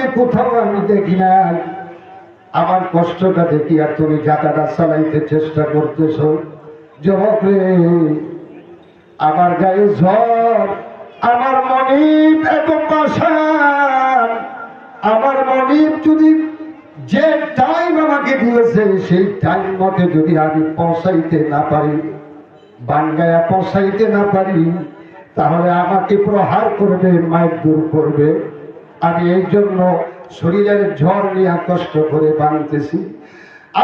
মধ্যে কোথাও আমি দেখি নাই আমার কষ্টটা দেখি আর তুমি জাকাটা চালাইতে চেষ্টা করতেছ। যুবক রে, আমার গায়ে ঝড় আমার মনিব এত পাশান আমার মনিব যদি যে টাইম আমাকে দিয়েছে, সেই টাইম মতে যদি আমি পৌঁছাইতে না পারি বানগায়া পৌঁছাইতে না পারি, তাহলে আমাকে প্রহার করবে মায়ের দূর করবে। আমি এই জন্য শরীরের ঝড় নিয়ে কষ্ট করে বানতেছি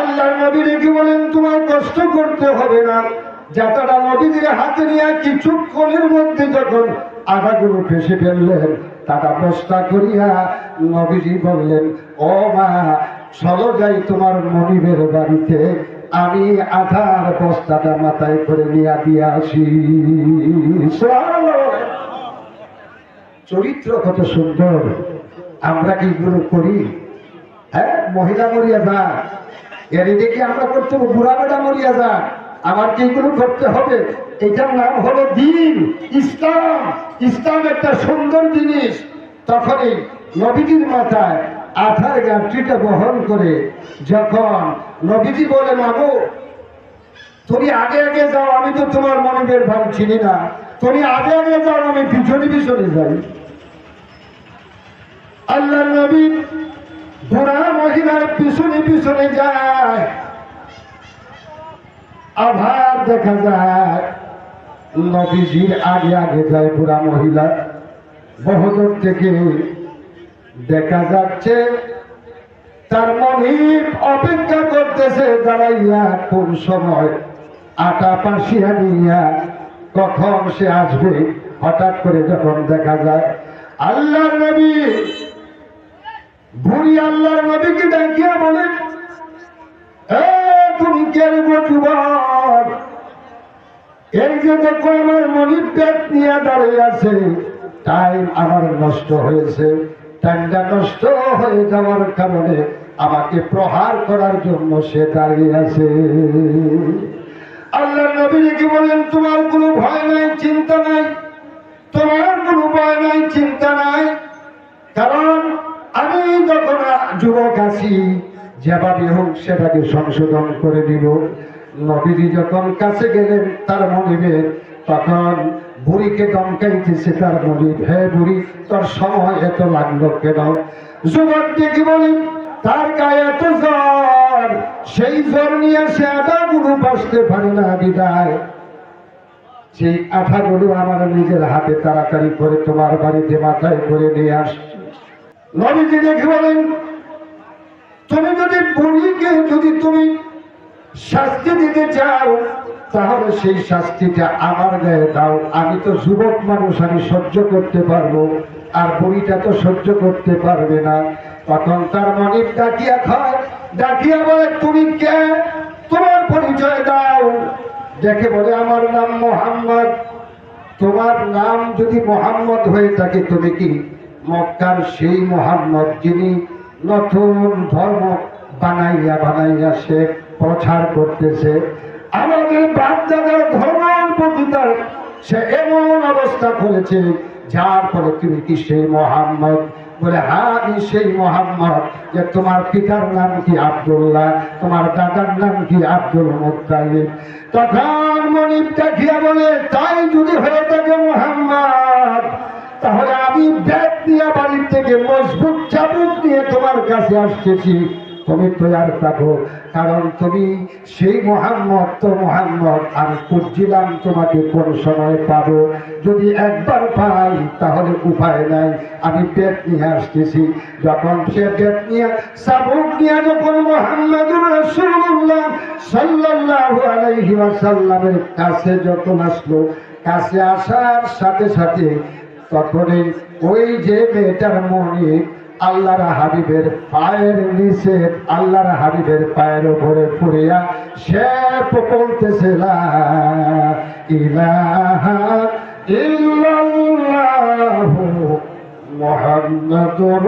আল্লাহ নবী কি বলেন, তোমার কষ্ট করতে হবে না। যাতারা নবীদের হাতে নিয়ে কিছুক্ষণের মধ্যে যখন আগাগুলো ফেসে ফেললেন, তারা বস্তা করিয়া নবীজি বললেন, ও মা, চলো যাই তোমার মনিবের বাড়িতে। আমি আধার বস্তাটা মাথায় করে নিয়ে দিয়ে আসি। চরিত্র কত সুন্দর। আমরা কি এগুলো করি? হ্যাঁ মহিলা মরিয়া যা এর দেখি আমরা করতে বুড়া বেটা মরিয়া যা আমার কি এগুলো করতে হবে? এটার নাম হলো দিন, ইসলাম। ইসলাম একটা সুন্দর জিনিস। তখনই নবীজির মাথায় আধার গাছটিটা বহন করে যখন নবীজি বলে, মাগো, তুমি আগে আগে যাও, আমি তো তোমার মনিবের ভাব চিনি না। তুমি আগে আগে যাও আমি পিছনে পিছনে যাই। আল্লাহ নবী বুড়া মহিলার পিছনে পিছনে যায়। আভার দেখা যায়। নবীজির আগে আগে যায় বুড়া মহিলা। বহুদূর থেকে দেখা যাচ্ছে, তার মনিব অপেক্ষা করতেছে, দাঁড়াইয়া কোন সময় আটা পাশিয়া নিয়া কখন সে আসবে? হঠাৎ করে যখন দেখা যায়, আল্লাহর নবী। বুড়ি আল্লাহর নবীকে ডাকিয়া বলে তুমি কে রে যুবক এই যে দেখো আমার মনিব ব্যাগ নিয়ে দাঁড়িয়ে আছে টাইম আমার নষ্ট হয়েছে, টাইমটা নষ্ট হয়ে যাওয়ার কারণে আমাকে প্রহার করার জন্য সে দাঁড়িয়ে আছে। আল্লাহ নবী কি বলেন তোমার কোনো ভয় নাই, চিন্তা নাই। তোমার কোনো ভয় নাই, চিন্তা নাই। কারণ আমি যখন যুবক আছি, যেভাবে হোক সেটাকে সংশোধন করে দিব নবীজি যখন কাছে গেলেন, তার মনিবের তখন বুড়িকে দমকাইতেছে, তার মনিব হে বুড়ি, তোর সময় এত লাগল কেন? যুবক দেখি বলি তার গায়ে এত জ্বর, সেই জ্বর নিয়ে সে আটা গুরু বসতে পারে না বিদায়। সেই আঠাগুলো আমার নিজের হাতে তাড়াতাড়ি করে তোমার বাড়িতে মাথায় করে নিয়ে আসছি নবীজি দেখে বলেন, তুমি যদি বুড়িকে যদি তুমি শাস্তি দিতে চাও, তাহলে সেই শাস্তিটা আমার গায়ে দাও। আমি তো যুবক মানুষ, আমি সহ্য করতে পারব। আর বুড়িটা তো সহ্য করতে পারবে না। তখন তার মনিব ডাকিয়া খায়। ডাকিয়া বলে, তুমি কে? তোমার পরিচয় দাও। দেখে বলে, আমার নাম মোহাম্মদ। তোমার নাম যদি মোহাম্মদ হয়ে থাকে, তুমি কি মক্কার সেই মোহাম্মদ যিনি নতুন ধর্ম বানাইয়া বানাইয়া সে প্রচার করতেছে? আমাদের বাচ্চাদের ধর্মের প্রতি সে এমন অবস্থা করেছে, যার ফলে তুমি কি সেই মোহাম্মদ? বলে আমি সেই মোহাম্মদ যে তোমার পিতার নাম কি আব্দুল্লাহ, তোমার দাদার নাম কি আব্দুল মুতালিব তখন মনিব দেখিয়া বলে, তাই যদি হয়ে থাকে মোহাম্মদ, তাহলে আমি ব্যাগ দিয়ে বাড়ির থেকে মজবুত চাবুক নিয়ে তোমার কাছে আসতেছি। তুমি তৈয়ার থাকো কারণ তুমি সেই মোহাম্মদ, তো মোহাম্মদ আমি খুঁজছিলাম তোমাকে কোন সময় পাবো। যদি একবার পাই, তাহলে উপায় নাই। আমি পেট নিয়ে আসতেছি। যখন সে পেট নিয়ে চাবুক নিয়ে যখন মোহাম্মদ রসুল্লাহ সাল্লাল্লাহু আলাইহি ওয়াসাল্লামের কাছে যখন আসলো, কাছে আসার সাথে সাথে তখনই ওই যে মেয়েটার মনে আল্লাহর হাবিবের পায়ের নিচে আল্লাহর হাবিবের পায়ের উপরে ফুরিয়া সে বলতেছে ইলাহা ইল্লাল্লাহু মুহাম্মাদুর